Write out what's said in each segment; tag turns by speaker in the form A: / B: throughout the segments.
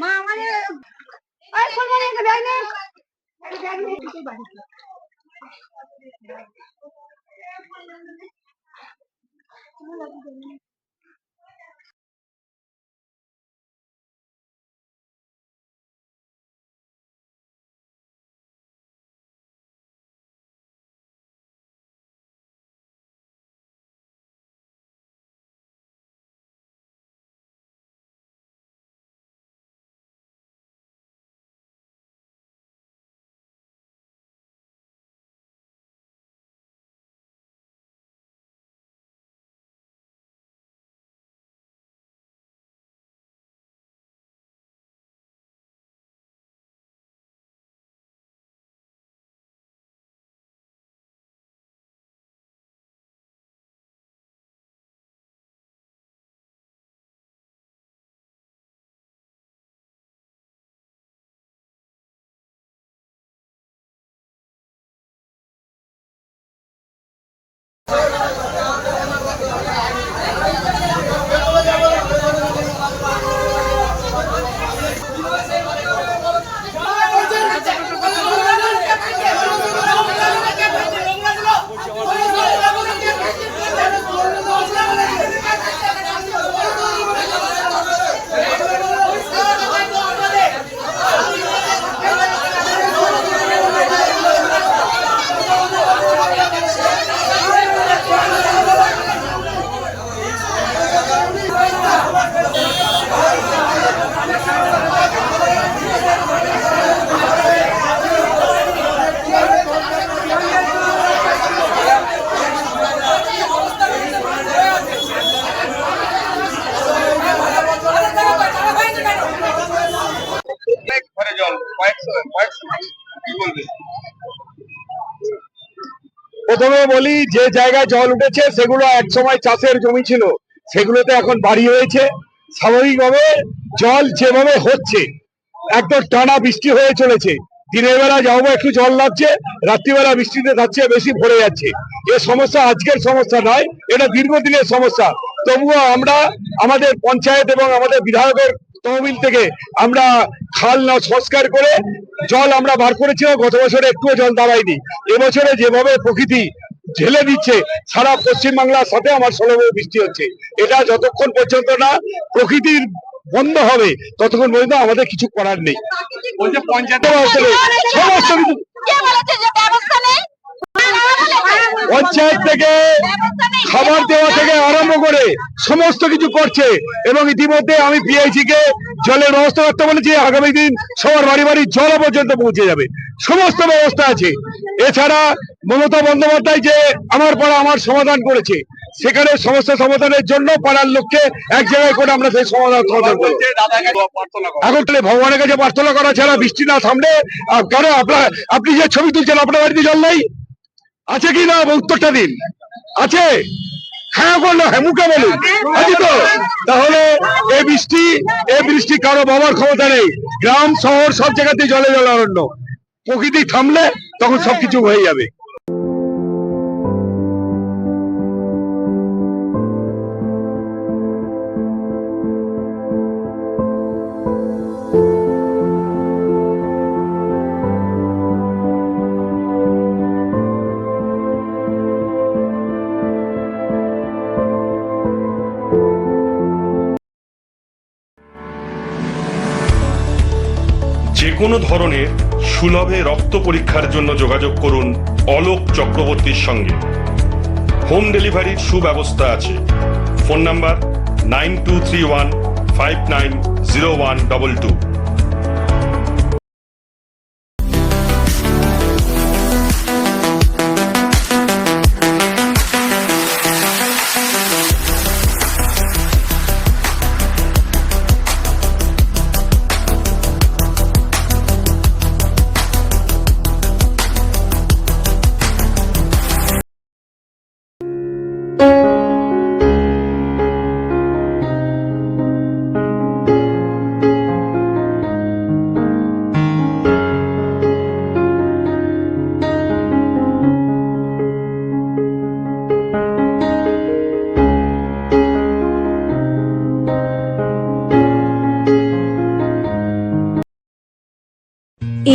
A: মা আমাদের আরে ফোন মানে একটা ব্যাগ নে একটা ব্যাগ নে তুই বাড়ি
B: Thank you. যা। অনেক
C: প্রথমে বলি, যে জায়গায় জল উঠেছে, সেগুলো এক সময় চাষের জমি ছিল। সেগুলোতে এখন বাড়ি হয়েছে। স্বাভাবিকভাবে জল যেভাবে হচ্ছে, একদম টানা বৃষ্টি হয়ে চলেছে। দিনের বেলা যাব, একটু জল লাগছে, রাত্রিবেলা বৃষ্টিতে যাচ্ছে, বেশি ভরে যাচ্ছে। এ সমস্যা আজকের সমস্যা নয়, এটা দীর্ঘদিনের সমস্যা। তবুও আমরা আমাদের পঞ্চায়েত এবং আমাদের বিধায়কের তহবিল থেকে আমরা খাল না সংস্কার করে জল আমরা বার করেছিলাম গত বছরে একটুও জল দাঁড়ায়নি এবছরে যেভাবে প্রকৃতি ঝেলে দিচ্ছে সারা পশ্চিমবাংলার সাথে আমার ষোলো বৃষ্টি হচ্ছে। এটা যতক্ষণ পর্যন্ত না প্রকৃতির বন্ধ হবে ততক্ষণ পর্যন্ত আমাদের কিছু করার নেই। সমস্ত কিছু পঞ্চায়েত থেকে খাবার দেওয়া থেকে আরম্ভ করে সমস্ত কিছু করছে এবং ইতিমধ্যে আমি পিআইসি কে জলের ব্যবস্থা করতে বলেছি, আগামী দিন সবার বাড়ি বাড়ি জল পর্যন্ত পৌঁছে যাবে। সমস্ত ব্যবস্থা আছে। এছাড়া মমতা বন্দ্যোপাধ্যায় যে আমার পাড়া আমার সমাধান করেছে, সেখানে সমস্যা সমাধানের জন্য পাড়ার লোককে এক জায়গায় করে আমরা সেই সমাধান এখন ভগবানের কাছে প্রার্থনা করা ছাড়া বৃষ্টি না থামলে কেন? আপনার আপনি যে ছবি তুলছেন, আপনার বাড়িতে জল নাই? আছে কি না উত্তরটা দিন। আছে? হ্যাঁ বলল হ্যাঁ মুখে বলুন। আছে তো, তাহলে এ বৃষ্টি এ বৃষ্টি কারও বাবার ক্ষমতা নেই। গ্রাম, শহর, সব জায়গাতে জলে জল অরণ্য প্রকৃতি থামলে তখন সবকিছু হয়ে যাবে।
D: কোনো ধরনের সুলভে রক্ত পরীক্ষার জন্য যোগাযোগ করুন অলোক চক্রবর্তীর সঙ্গে। হোম ডেলিভারির সুব্যবস্থা আছে। Phone number nine two three one five nine zero one double two.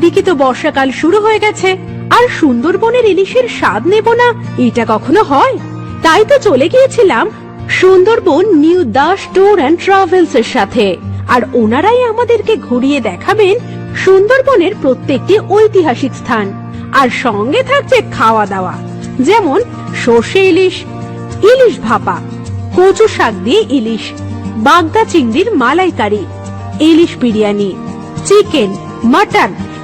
E: এদিকে তো বর্ষাকাল শুরু হয়ে গেছে। আর সুন্দরবনের ইলিশের স্বাদ নেব না, এটা কখনো হয়? তাই তো চলে গিয়েছিলাম Sundarban new Das tour and travels এর সাথে। আর ওনারাই আমাদেরকে ঘুরিয়ে দেখাবেন সুন্দরবনের প্রত্যেকটি ঐতিহাসিক স্থান। আর সঙ্গে থাকছে খাওয়া দাওয়া যেমন সর্ষে ইলিশ ইলিশ ভাপা, কচু শাক দিয়ে ইলিশ, বাগদা চিংড়ির মালাইকারি, ইলিশ বিরিয়ানি, চিকেন, মাটন